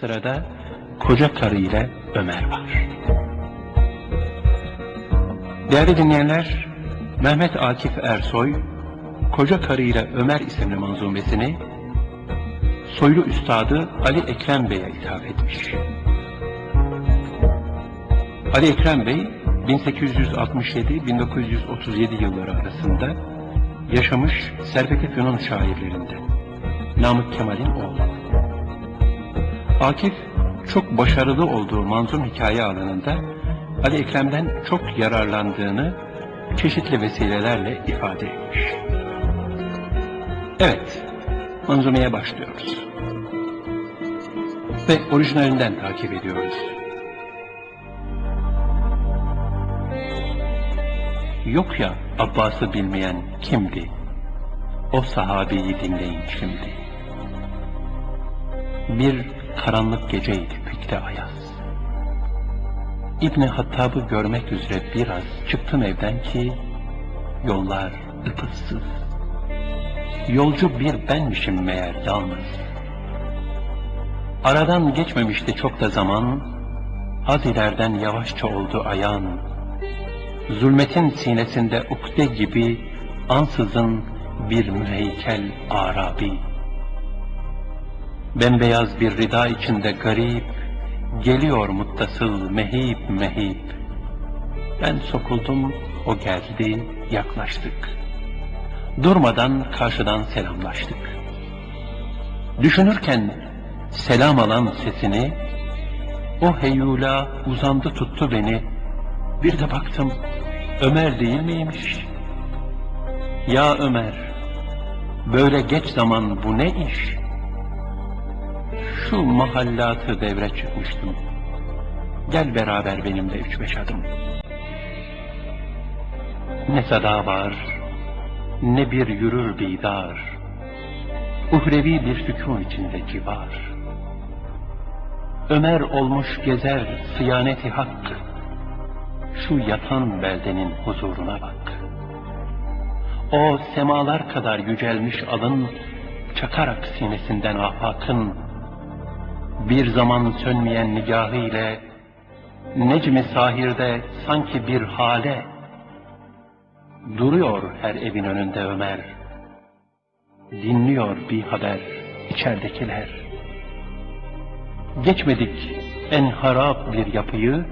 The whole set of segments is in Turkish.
Sırada koca karı ile Ömer var. Değerli dinleyenler, Mehmet Akif Ersoy, Koca Karı ile Ömer isimli manzumesini soylu üstadı Ali Ekrem Bey'e ithaf etmiş. Ali Ekrem Bey 1867-1937 yılları arasında yaşamış Servet-i Fünun şairlerinden. Namık Kemal'in oğlu. Akif çok başarılı olduğu manzum hikaye alanında Ali Ekrem'den çok yararlandığını çeşitli vesilelerle ifade etmiş. Evet, manzumeye başlıyoruz. Ve orijinalinden takip ediyoruz. Yok ya Abbas'ı bilmeyen kimdi? O sahabeyi dinleyin şimdi. Bir karanlık geceydi fikte ayaz. İbni Hattab'ı görmek üzere biraz çıktım evden ki yollar ıpıssız. Yolcu bir benmişim meğer yalnız. Aradan geçmemişti çok da zaman, az ileriden yavaşça oldu ayağın. Zulmetin sinesinde ukde gibi ansızın bir müheykel Arabi. Bembeyaz bir rida içinde garip, geliyor muttasıl mehip mehip. Ben sokuldum, o geldi, yaklaştık. Durmadan karşıdan selamlaştık. Düşünürken selam alan sesini, o heyula uzandı tuttu beni. Bir de baktım, Ömer değil miymiş? Ya Ömer, böyle geç zaman bu ne iş? Şu mahallatı devre çıkmıştım. Gel beraber benimle üç beş adım. Ne sada var, ne bir yürür bidar. Uhrevi bir sükun içinde civar. Ömer olmuş gezer sıyaneti hakkı. Şu yatan beldenin huzuruna bak. O semalar kadar yücelmiş alın, çakarak sinesinden afakın, bir zaman sönmeyen nigahı ile, necmi sahirde sanki bir hale, duruyor her evin önünde Ömer, dinliyor bir haber içeridekiler. Geçmedik en harap bir yapıyı,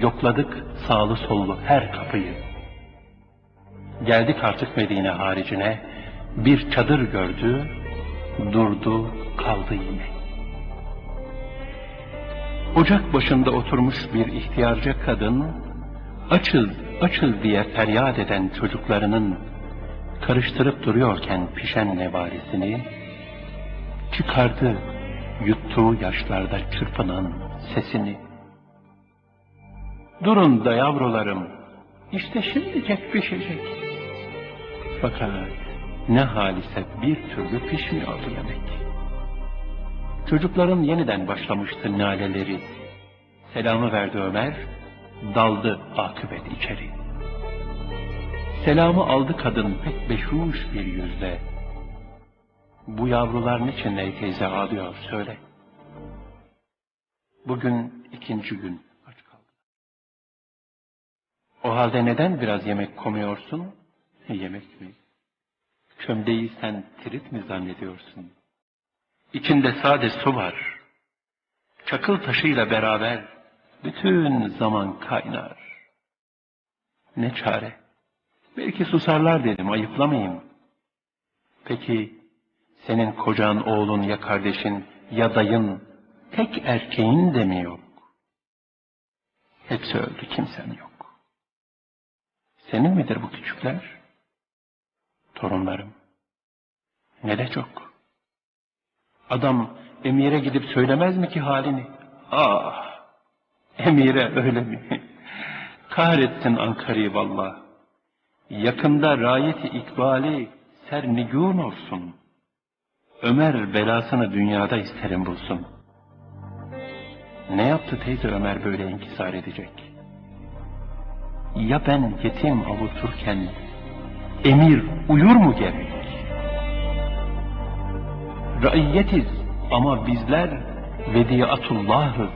yokladık sağlı sollu her kapıyı. Geldik artık Medine haricine, bir çadır gördü, durdu, kaldı yine. Ocak başında oturmuş bir ihtiyarca kadın, açız, açız diye feryat eden çocuklarının karıştırıp duruyorken pişen nevarisini, çıkardı yuttuğu yaşlarda çırpınan sesini. Durun da yavrularım, işte şimdicek pişecek. Fakat ne halise bir türlü pişmiyordu yemek. Çocukların yeniden başlamıştı naleleri. Selamı verdi Ömer, daldı akıbet içeri. Selamı aldı kadın pek beşuş bir yüzle. Bu yavrular niçin ey teyze ağlıyor söyle. Bugün ikinci gün aç kaldı. O halde neden biraz yemek komuyorsun? Yemek mi? Kömdeyi sen tirit mi zannediyorsun? İçinde sade su var. Çakıl taşıyla beraber bütün zaman kaynar. Ne çare? Belki susarlar dedim, ayıplamayayım. Peki senin kocan, oğlun ya kardeşin ya dayın tek erkeğin de mi yok? Hepsi öldü, kimsen yok. Senin midir bu küçükler? Torunlarım. Ne de çok. Adam emire gidip söylemez mi ki halini? Ah! Emire öyle mi? Kahretsin Ankara'yı vallah. Yakında rayeti ikbali sernigun olsun. Ömer belasını dünyada isterim bulsun. Ne yaptı teyze Ömer böyle inkisar edecek? Ya ben yetim avuturken emir uyur mu gerek? Raiyetiz ama bizler Vediatullah'ız.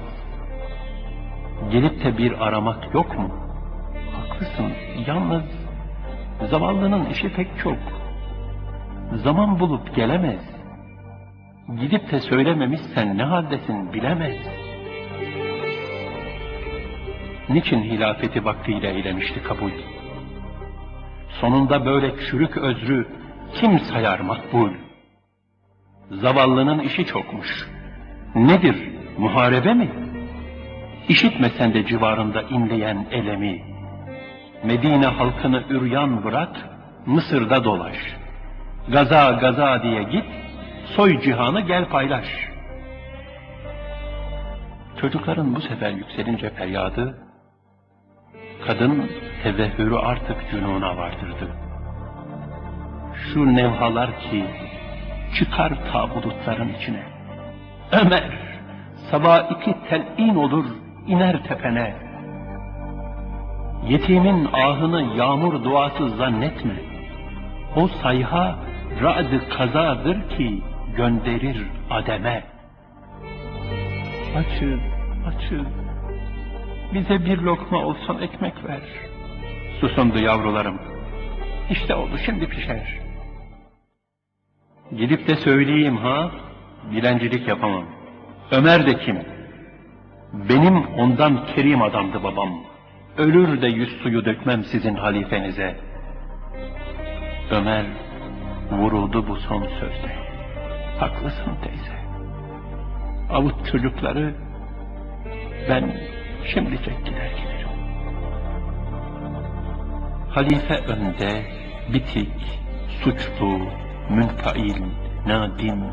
Gelip de bir aramak yok mu? Haklısın, yalnız zavallının işi pek çok. Zaman bulup gelemez. Gidip de söylememişsen ne haldesin bilemez. Niçin hilafeti vaktiyle eylemişti kabul? Sonunda böyle çürük özrü kim sayar makbul? Zavallının işi çokmuş. Nedir, muharebe mi? İşitmesen de civarında inleyen elemi. Medine halkını üryan bırak, Mısır'da dolaş. Gaza gaza diye git, soy cihanı gel paylaş. Çocukların bu sefer yükselince feryadı, kadın tevehhürü artık cünuna vardırdı. Şu nevhalar ki çıkar ta bulutların içine. Ömer, sabah iki telin olur, iner tepene. Yetimin ahını yağmur duası zannetme. O sayha ra'd kazadır ki gönderir ademe. Açız, açız. Bize bir lokma olsun ekmek ver. Susundu yavrularım. İşte oldu şimdi pişer. Gidip de söyleyeyim ha, dilencilik yapamam. Ömer de kim? Benim ondan kerim adamdı babam. Ölür de yüz suyu dökmem sizin halifenize. Ömer vuruldu bu son sözde. Haklısın teyze. Avut çocukları ben şimdicek gider gelirim. Halife önde, bitik, suçlu, münfail, nadim.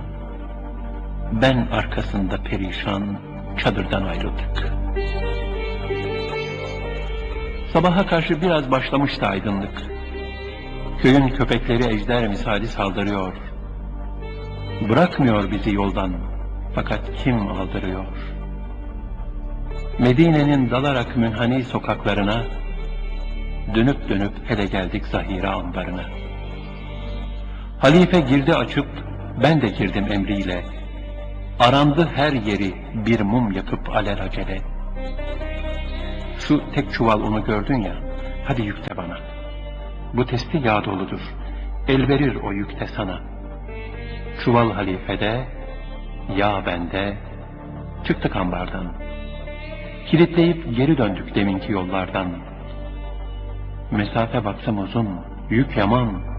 Ben arkasında perişan, çadırdan ayrıldık. Sabaha karşı biraz başlamıştı aydınlık. Köyün köpekleri ejder misali saldırıyor. Bırakmıyor bizi yoldan, fakat kim aldırıyor? Medine'nin dalarak münhani sokaklarına, dönüp dönüp hele geldik zahire ambarına. Halife girdi açıp, ben de girdim emriyle. Arandı her yeri bir mum yakıp alelacele. Şu tek çuval unu gördün ya, hadi yükle bana. Bu testi yağ doludur, el verir o yükte sana. Çuval halifede, yağ bende, çıktık ambardan. Kilitleyip geri döndük deminki yollardan. Mesafe baksam uzun, yük yaman,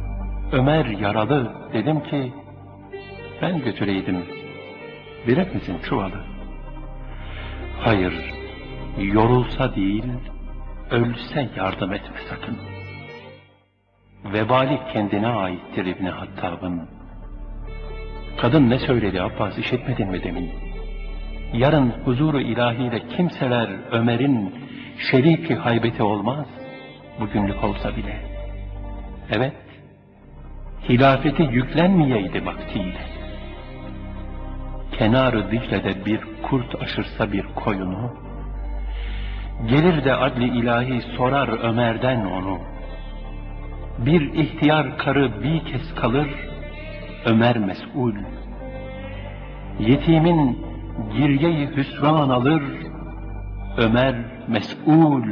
Ömer yaralı dedim ki, ben götüreydim, verir misin çuvalı? Hayır, yorulsa değil, ölse yardım etme sakın. Vebali kendine aittir İbni Hattab'ın. Kadın ne söyledi Abbas işitmedin mi demin? Yarın huzuru ilahiyle kimseler Ömer'in şeriki haybeti olmaz, bugünlük olsa bile. Evet, hilafeti yüklenmeyeydi vaktiyle. Kenarı Dicle'de bir kurt aşırsa bir koyunu, gelir de adli ilahi sorar Ömer'den onu. Bir ihtiyar karı bir kez kalır, Ömer mes'ul. Yetimin giryeyi hüsran alır, Ömer mes'ul.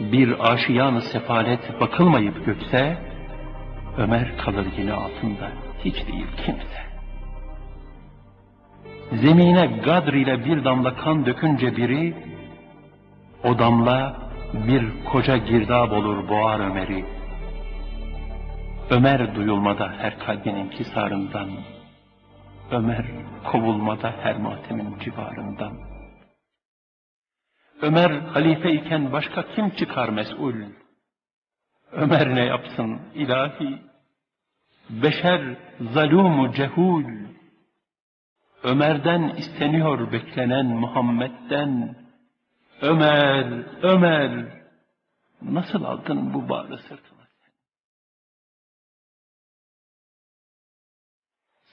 Bir aşiyan sefalet bakılmayıp gökse, Ömer kalır yine altında, hiç değil kimse. Zemine gadr ile bir damla kan dökünce biri, o damla bir koca girdap olur boğar Ömer'i. Ömer duyulmada her kalbin inkisarından, Ömer kovulmada her matemin civarından. Ömer halife iken başka kim çıkar mes'ul? Ömer ne yapsın ilahi? Beşer zalumu cehul. Ömer'den isteniyor beklenen Muhammed'den. Ömer, Ömer, nasıl aldın bu bağrı sırtına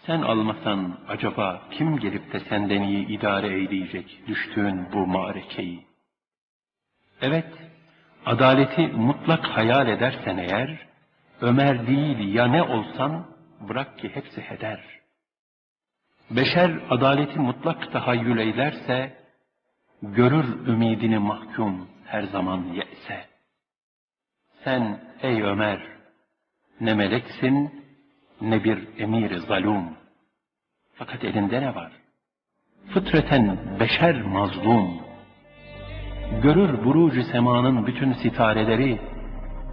sen? Almasan acaba kim gelip de senden iyi idare eyleyecek düştüğün bu marekeyi? Evet, adaleti mutlak hayal edersen eğer, Ömer değil ya ne olsan bırak ki hepsi heder. Beşer adaleti mutlak tahayyül eylerse, görür ümidini mahkum her zaman yese. Sen ey Ömer, ne meleksin, ne bir emir zalum. Fakat elinde ne var? Fıtreten beşer mazlum. Görür burucu semanın bütün sitareleri,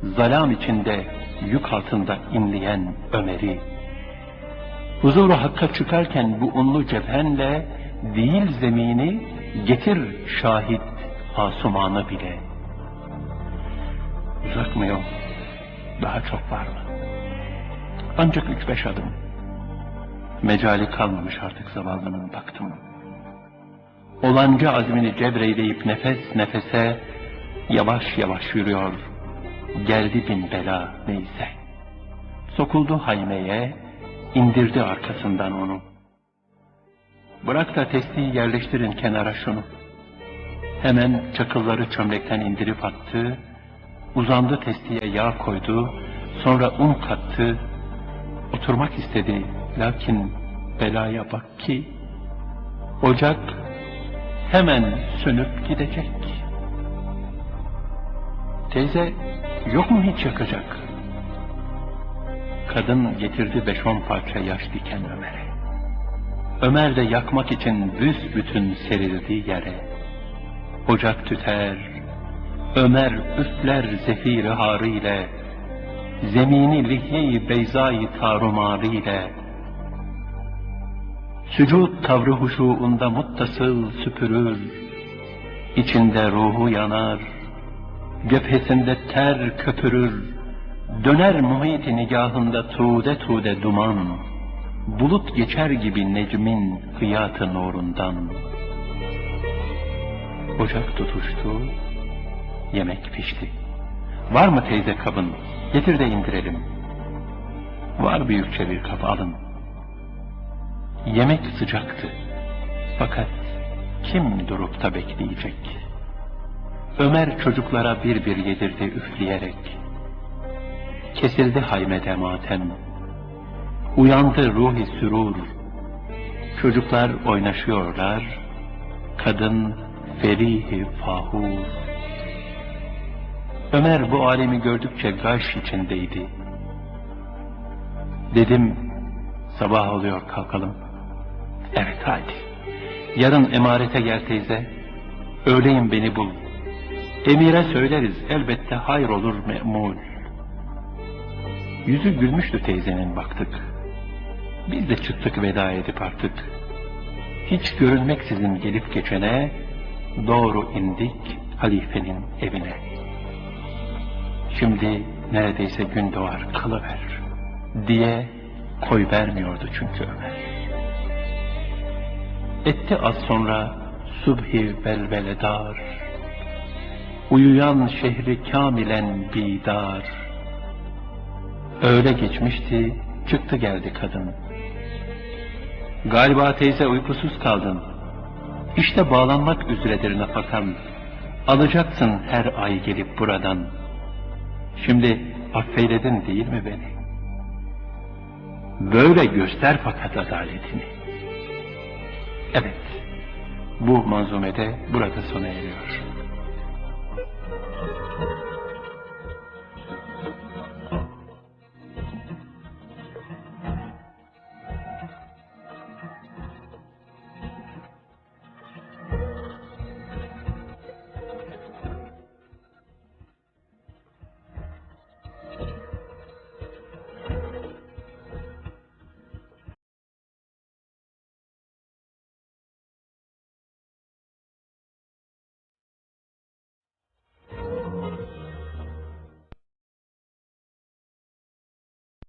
zalam içinde yük altında inleyen Ömer'i. Huzuru hakka çıkarken bu unlu cephenle değil zemini getir şahit asumanı bile. Uzak mı yok? Daha çok var mı? Ancak üç beş adım. Mecali kalmamış artık zavallının baktım. Olanca azmini cebreyleyip nefes nefese yavaş yavaş yürüyor. Geldi bin bela neyse. Sokuldu haymeye, indirdi arkasından onu. Bırak da testiyi yerleştirin kenara şunu. Hemen çakılları çömlekten indirip attı, uzandı testiye yağ koydu, sonra un kattı, oturmak istedi. Lakin belaya bak ki, ocak hemen sönüp gidecek. Teyze, yok mu hiç yakacak? Kadın getirdi beş on parça yaş diken Ömer'e. Ömer de yakmak için büsbütün serildi yere. Ocak tüter, Ömer üfler zefiri harıyla, zemini lihye-i beyzayı tarumariyle, sücud tavrı huşuğunda muttasıl süpürür, içinde ruhu yanar, cephesinde ter köpürür, döner muhit nigahında tuğde tuğde duman, bulut geçer gibi necmin kıyatı nurundan. Ocak tutuştu, yemek pişti. Var mı teyze kabın? Getir de indirelim. Var büyükçe bir kap alın. Yemek sıcaktı. Fakat kim durup da bekleyecek? Ömer çocuklara bir bir yedirdi üfleyerek. Kesildi haymede matem. Uyandı ruhi sürur. Çocuklar oynaşıyorlar. Kadın ferihi fahur. Ömer bu alemi gördükçe gaş içindeydi. Dedim, sabah oluyor kalkalım. Evet hadi. Yarın emarete gel teyze. Öğleyin beni bul. Emire söyleriz elbette hayır olur me'mul. Yüzü gülmüştü teyzenin baktık. Biz de çıktık veda edip artık. Hiç görünmeksizin gelip geçene doğru indik halifenin evine. Şimdi neredeyse gün doğar kılıver diye koy vermiyordu çünkü Ömer. Etti az sonra subhi velveledar, uyuyan şehri kamilen bidar. Öyle geçmişti, çıktı geldi kadın. Galiba teyze uykusuz kaldın. İşte bağlanmak üzeredir nafakan. Alacaksın her ay gelip buradan. Şimdi affeyledin değil mi beni? Böyle göster fakat adaletini. Evet, bu manzumede burada sona eriyor.